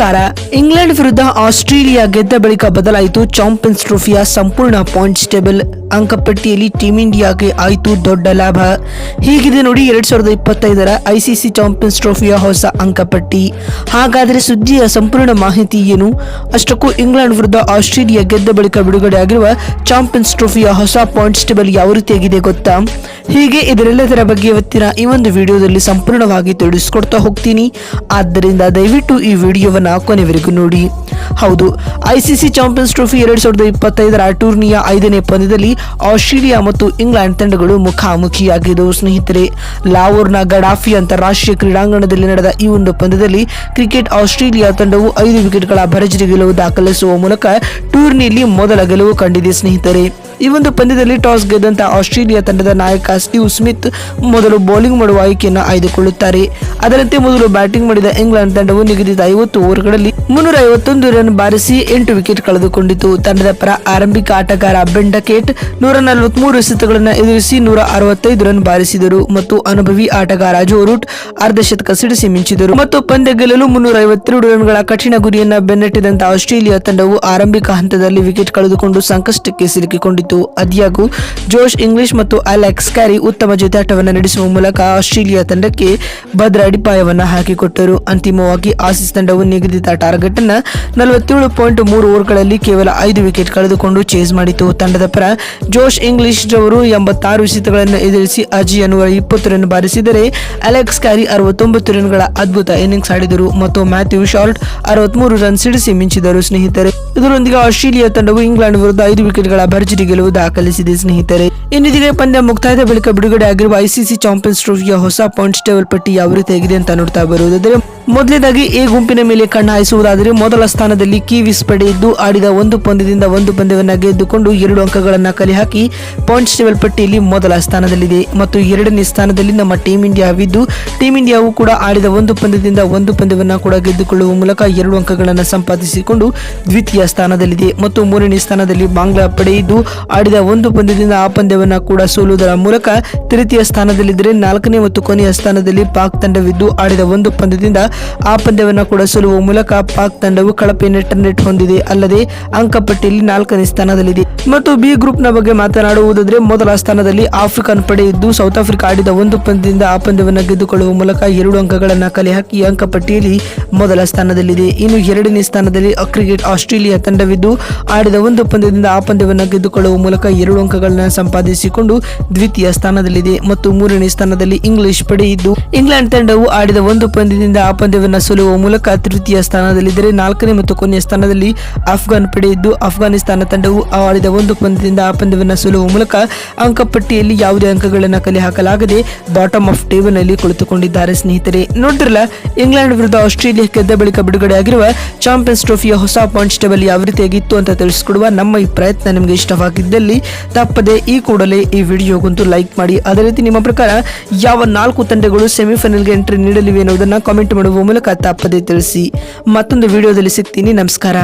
ನಮಸ್ಕಾರ ಇಂಗ್ಲೆಂಡ್ ವಿರುದ್ಧ ಆಸ್ಟ್ರೇಲಿಯಾ ಗೆದ್ದ ಬಳಿಕ ಬದಲಾಯಿತು ಚಾಂಪಿಯನ್ಸ್ ಟ್ರೋಫಿಯ ಸಂಪೂರ್ಣ ಪಾಯಿಂಟ್ಸ್ ಟೇಬಲ್ ಅಂಕಪಟ್ಟಿಯಲ್ಲಿ ಟೀಂ ಇಂಡಿಯಾಗೆ ಆಯಿತು ದೊಡ್ಡ ಲಾಭ. ಹೀಗಿದೆ ನೋಡಿ ಎರಡ್ ಸಾವಿರದ ಇಪ್ಪತ್ತೈದರ ಐಸಿಸಿ ಚಾಂಪಿಯನ್ಸ್ ಟ್ರೋಫಿಯ ಹೊಸ ಅಂಕಪಟ್ಟಿ. ಹಾಗಾದರೆ ಸುದ್ದಿಯ ಸಂಪೂರ್ಣ ಮಾಹಿತಿ ಏನು? ಅಷ್ಟಕ್ಕೂ ಇಂಗ್ಲೆಂಡ್ ವಿರುದ್ಧ ಆಸ್ಟ್ರೇಲಿಯಾ ಗೆದ್ದ ಬಳಿಕ ಬಿಡುಗಡೆ ಆಗಿರುವ ಚಾಂಪಿಯನ್ಸ್ ಟ್ರೋಫಿಯ ಹೊಸ ಪಾಯಿಂಟ್ಸ್ ಟೇಬಲ್ ಯಾವ ರೀತಿಯಾಗಿದೆ ಗೊತ್ತಾ? ಹೀಗೆ ಇದರೆಲ್ಲದರ ಬಗ್ಗೆ ಇವತ್ತಿನ ಈ ಒಂದು ವಿಡಿಯೋದಲ್ಲಿ ಸಂಪೂರ್ಣವಾಗಿ ತಿಳಿಸ್ಕೊಡ್ತಾ ಹೋಗ್ತೀನಿ. ಆದ್ದರಿಂದ ದಯವಿಟ್ಟು ಈ ವಿಡಿಯೋವನ್ನ ಕೊನೆವರೆಗೂ ನೋಡಿ. ಹೌದು, ಐಸಿಸಿ ಚಾಂಪಿಯನ್ಸ್ ಟ್ರೋಫಿ ಎರಡ್ ಸಾವಿರದ ಇಪ್ಪತ್ತೈದರ ಟೂರ್ನಿಯ ಐದನೇ ಪಂದ್ಯದಲ್ಲಿ ಆಸ್ಟ್ರೇಲಿಯಾ ಮತ್ತು ಇಂಗ್ಲೆಂಡ್ ತಂಡಗಳು ಮುಖಾಮುಖಿಯಾಗಿದ್ದವು. ಸ್ನೇಹಿತರೆ, ಲಾವೋರ್ನ ಗಡಾಫಿ ಅಂತಾರಾಷ್ಟ್ರೀಯ ಕ್ರೀಡಾಂಗಣದಲ್ಲಿ ನಡೆದ ಈ ಒಂದು ಪಂದ್ಯದಲ್ಲಿ ಕ್ರಿಕೆಟ್ ಆಸ್ಟ್ರೇಲಿಯಾ ತಂಡವು ಐದು ವಿಕೆಟ್ಗಳ ಭರ್ಜರಿ ಗೆಲುವು ದಾಖಲಿಸುವ ಮೂಲಕ ಟೂರ್ನಿಯಲ್ಲಿ ಮೊದಲ ಗೆಲುವು ಕಂಡಿದೆ. ಸ್ನೇಹಿತರೆ ಈ ಒಂದು ಪಂದ್ಯದಲ್ಲಿ ಟಾಸ್ ಗೆದ್ದಂತ ಆಸ್ಟ್ರೇಲಿಯಾ ತಂಡದ ನಾಯಕ ಸ್ಟೀವ್ ಸ್ಮಿತ್ ಮೊದಲು ಬೌಲಿಂಗ್ ಮಾಡುವ ಆಯ್ಕೆಯನ್ನು ಆಯ್ದುಕೊಳ್ಳುತ್ತಾರೆ. ಅದರಂತೆ ಮೊದಲು ಬ್ಯಾಟಿಂಗ್ ಮಾಡಿದ ಇಂಗ್ಲೆಂಡ್ ತಂಡವು ನಿಗದಿತ ಐವತ್ತು ಓವರ್ಗಳಲ್ಲಿ ಮುನ್ನೂರ ಐವತ್ತೊಂದು ರನ್ ಬಾರಿಸಿ ಎಂಟು ವಿಕೆಟ್ ಕಳೆದುಕೊಂಡಿತು. ತಂಡದ ಪರ ಆರಂಭಿಕ ಆಟಗಾರ ಬೆಂಡಕೇಟ್ ನೂರ ನಲವತ್ಮೂರು ಎಸೆತಗಳನ್ನು ಎದುರಿಸಿ ನೂರ ಅರವತ್ತೈದು ರನ್ ಬಾರಿಸಿದರು ಮತ್ತು ಅನುಭವಿ ಆಟಗಾರ ಜೋ ರೂಟ್ ಅರ್ಧ ಶತಕ ಸಿಡಿಸಿ ಮಿಂಚಿದರು. ಮತ್ತು ಪಂದ್ಯ ಗೆಲ್ಲಲು ಮುನ್ನೂರ ಐವತ್ತೆರಡು ರನ್ಗಳ ಕಠಿಣ ಗುರಿಯನ್ನು ಬೆನ್ನಟ್ಟಿದಂತಹ ಆಸ್ಟ್ರೇಲಿಯಾ ತಂಡವು ಆರಂಭಿಕ ಹಂತದಲ್ಲಿ ವಿಕೆಟ್ ಕಳೆದುಕೊಂಡು ಸಂಕಷ್ಟಕ್ಕೆ ಸಿಲುಕಿಕೊಂಡಿತು ಅದ್ಯಾಗೂ, ಜೋಶ್, ಇಂಗ್ಲಿಷ್ ಮತ್ತು ಅಲೆಕ್ಸ್ ಕ್ಯಾರಿ ಉತ್ತಮ ಜೊತೆಯಾಟವನ್ನು ನಡೆಸುವ ಮೂಲಕ ಆಸ್ಟ್ರೇಲಿಯಾ ತಂಡಕ್ಕೆ ಭದ್ರ ಅಡಿಪಾಯವನ್ನು ಹಾಕಿಕೊಟ್ಟರು. ಅಂತಿಮವಾಗಿ ಆಸಿಸ್ ತಂಡವು ನಿಗದಿತ ಟಾರ್ಗೆಟ್ ಅನ್ನು ನಲವತ್ತೇಳು ಪಾಯಿಂಟ್ ಮೂರು ಓವರ್ಗಳಲ್ಲಿ ಕೇವಲ ಐದು ವಿಕೆಟ್ ಕಳೆದುಕೊಂಡು ಚೇಸ್ ಮಾಡಿತು. ತಂಡದ ಪರ ಜೋಶ್, ಇಂಗ್ಲಿಷ್ ರವರು ಎಂಬತ್ತಾರು ಎಸೆತಗಳನ್ನು ಎದುರಿಸಿ ಅಜಿ ನೂರ ಇಪ್ಪತ್ತು ರನ್ ಬಾರಿಸಿದರೆ ಅಲೆಕ್ಸ್ ಕ್ಯಾರಿ ಅರವತ್ತೊಂಬತ್ತು ರನ್ಗಳ ಅದ್ಭುತ ಇನ್ನಿಂಗ್ಸ್ ಆಡಿದರು ಮತ್ತು ಮ್ಯಾಥ್ಯೂ ಶಾರ್ಟ್ ಅರವತ್ಮೂರು ರನ್ ಸಿಡಿಸಿ ಮಿಂಚಿದರು. ಸ್ನೇಹಿತರೆ, ಇದರೊಂದಿಗೆ ಆಸ್ಟ್ರೇಲಿಯಾ ತಂಡವು ಇಂಗ್ಲೆಂಡ್ ವಿರುದ್ಧ ಐದು ವಿಕೆಟ್ಗಳ ಭರ್ಜರಿ ಗೆಲುವು ದಾಖಲಿಸಿದೆ ಸ್ನೇಹಿತರೆ. ಇನ್ನಿದೀಗ ಪಂದ್ಯ ಮುಕ್ತಾಯದ ಬಳಿಕ ಬಿಡುಗಡೆ ಆಗಿರುವ ಐಸಿಸಿ ಚಾಂಪಿಯನ್ಸ್ ಟ್ರೋಫಿಯ ಹೊಸ ಪಾಯಿಂಟ್ಸ್ ಟೇಬಲ್ ಪಟ್ಟಿ ಯಾವ ರೀತಿಯಾಗಿದೆ ಅಂತ ನೋಡ್ತಾ ಬರುವುದಾದರೆ, ಮೊದಲನೇದಾಗಿ ಎ ಗುಂಪಿನ ಮೇಲೆ ಕಣ್ಣ ಹಾಯಿಸುವುದಾದರೆ, ಮೊದಲ ಸ್ಥಾನದಲ್ಲಿ ಕಿವಿಸ್ ಪಡೆ ಇದ್ದು ಆಡಿದ ಒಂದು ಪಂದ್ಯದಿಂದ ಒಂದು ಪಂದ್ಯವನ್ನು ಗೆದ್ದುಕೊಂಡು ಎರಡು ಅಂಕಗಳನ್ನು ಕಲೆ ಹಾಕಿ ಪಾಯಿಂಟ್ಸ್ ಟೇಬಲ್ ಪಟ್ಟಿಯಲ್ಲಿ ಮೊದಲ ಸ್ಥಾನದಲ್ಲಿದೆ. ಮತ್ತು ಎರಡನೇ ಸ್ಥಾನದಲ್ಲಿ ನಮ್ಮ ಟೀಂ ಇಂಡಿಯಾವಿದ್ದು ಟೀಂ ಇಂಡಿಯಾವು ಕೂಡ ಆಡಿದ ಒಂದು ಪಂದ್ಯದಿಂದ ಒಂದು ಪಂದ್ಯವನ್ನು ಕೂಡ ಗೆದ್ದುಕೊಳ್ಳುವ ಮೂಲಕ ಎರಡು ಅಂಕಗಳನ್ನು ಸಂಪಾದಿಸಿಕೊಂಡು ದ್ವಿತೀಯ ಸ್ಥಾನದಲ್ಲಿದೆ. ಮತ್ತು ಮೂರನೇ ಸ್ಥಾನದಲ್ಲಿ ಬಾಂಗ್ಲಾ ಪಡೆಯಿದ್ದು ಆಡಿದ ಒಂದು ಪಂದ್ಯದಿಂದ ಆ ಪಂದ್ಯವನ್ನು ಕೂಡ ಸೋಲುವುದರ ಮೂಲಕ ತೃತೀಯ ಸ್ಥಾನದಲ್ಲಿದ್ದರೆ ನಾಲ್ಕನೇ ಮತ್ತು ಕೊನೆಯ ಸ್ಥಾನದಲ್ಲಿ ಪಾಕ್ ತಂಡವಿದ್ದು ಆಡಿದ ಒಂದು ಪಂದ್ಯದಿಂದ ಆ ಪಂದ್ಯವನ್ನು ಕೂಡ ಸೋಲುವ ಮೂಲಕ ಪಾಕ್ ತಂಡವು ಕಳಪೆ ನೆಟ್ ಹೊಂದಿದೆ. ಅಲ್ಲದೆ ಅಂಕಪಟ್ಟಿಯಲ್ಲಿ ನಾಲ್ಕನೇ ಸ್ಥಾನದಲ್ಲಿದೆ. ಮತ್ತು ಬಿ ಗ್ರೂಪ್ನ ಬಗ್ಗೆ ಮಾತನಾಡುವುದಾದರೆ ಮೊದಲ ಸ್ಥಾನದಲ್ಲಿ ಆಫ್ರಿಕನ್ ಪಡೆ ಇದ್ದು ಸೌತ್ ಆಫ್ರಿಕಾ ಆಡಿದ ಒಂದು ಪಂದ್ಯದಿಂದ ಆ ಪಂದ್ಯವನ್ನು ಗೆದ್ದುಕೊಳ್ಳುವ ಮೂಲಕ ಎರಡು ಅಂಕಗಳನ್ನು ಕಲೆ ಹಾಕಿ ಅಂಕಪಟ್ಟಿಯಲ್ಲಿ ಮೊದಲ ಸ್ಥಾನದಲ್ಲಿದೆ. ಇನ್ನು ಎರಡನೇ ಸ್ಥಾನದಲ್ಲಿ ಕ್ರಿಕೆಟ್ ಆಸ್ಟ್ರೇಲಿಯಾ ತಂಡವಿದ್ದು ಆಡಿದ ಒಂದು ಪಂದ್ಯದಿಂದ ಆ ಪಂದ್ಯವನ್ನು ಗೆದ್ದುಕೊಳ್ಳುವ ಮೂಲಕ ಎರಡು ಅಂಕಗಳನ್ನು ಸಂಪಾದಿಸಿಕೊಂಡು ದ್ವಿತೀಯ ಸ್ಥಾನದಲ್ಲಿದೆ ಮತ್ತು ಮೂರನೇ ಸ್ಥಾನದಲ್ಲಿ ಇಂಗ್ಲಿಷ್ ಪಡೆಯಿದ್ದು, ಇಂಗ್ಲೆಂಡ್ ತಂಡವು ಆಡಿದ ಒಂದು ಪಂದ್ಯದಿಂದ ಆ ಪಂದ್ಯವನ್ನು ಸೋಲುವ ಮೂಲಕ ತೃತೀಯ ಸ್ಥಾನದಲ್ಲಿದ್ದರೆ ನಾಲ್ಕನೇ ಮತ್ತು ಕೊನೆಯ ಸ್ಥಾನದಲ್ಲಿ ಅಫ್ಘಾನ್ ಪಡೆಯಿದ್ದು ಅಫ್ಘಾನಿಸ್ತಾನ ತಂಡವು ಆಡಿದ ಒಂದು ಪಂದ್ಯದಿಂದ ಆ ಪಂದ್ಯವನ್ನು ಸೋಲುವ ಮೂಲಕ ಅಂಕಪಟ್ಟಿಯಲ್ಲಿ ಯಾವುದೇ ಅಂಕಗಳನ್ನು ಕಲೆ ಹಾಕಲಾಗದೆ ಬಾಟಮ್ ಆಫ್ ಟೇಬಲ್ನಲ್ಲಿ ಕುಳಿತುಕೊಂಡಿದ್ದಾರೆ ಸ್ನೇಹಿತರೆ. ನೋಡಿದ್ರಲ್ಲ, ಇಂಗ್ಲೆಂಡ್ ವಿರುದ್ಧ ಆಸ್ಟ್ರೇಲಿಯಾ ಗೆದ್ದ ಬಳಿಕ ಬಿಡುಗಡೆ ಆಗಿರುವ ಚಾಂಪಿಯನ್ಸ್ ಟ್ರೋಫಿಯ ಹೊಸ ಪಾಯಿಂಟ್ಸ್ ಟೇಬಲ್ ಯಾವ ರೀತಿಯಾಗಿತ್ತು ಅಂತ ತಿಳಿಸಿಕೊಡುವ ನಮ್ಮ ಈ ಪ್ರಯತ್ನ ನಿಮಗೆ ಇಷ್ಟವಾಗಿದ್ದಲ್ಲಿ ತಪ್ಪದೆ ಈ ಕೂಡಲೇ ಈ ವಿಡಿಯೋಗಂತೂ ಲೈಕ್ ಮಾಡಿ. ಅದೇ ರೀತಿ ನಿಮ್ಮ ಪ್ರಕಾರ ಯಾವ ನಾಲ್ಕು ತಂಡಗಳು ಸೆಮಿಫೈನಲ್ಗೆ ಎಂಟ್ರಿ ನೀಡಲಿವೆ ಎನ್ನುವುದನ್ನು ಕಾಮೆಂಟ್ ಮಾಡುವ ಮೂಲಕ ತಪ್ಪದೆ ತಿಳಿಸಿ. ಮತ್ತೊಂದು ವಿಡಿಯೋದಲ್ಲಿ ಸಿಗ್ತೀನಿ. ನಮಸ್ಕಾರ.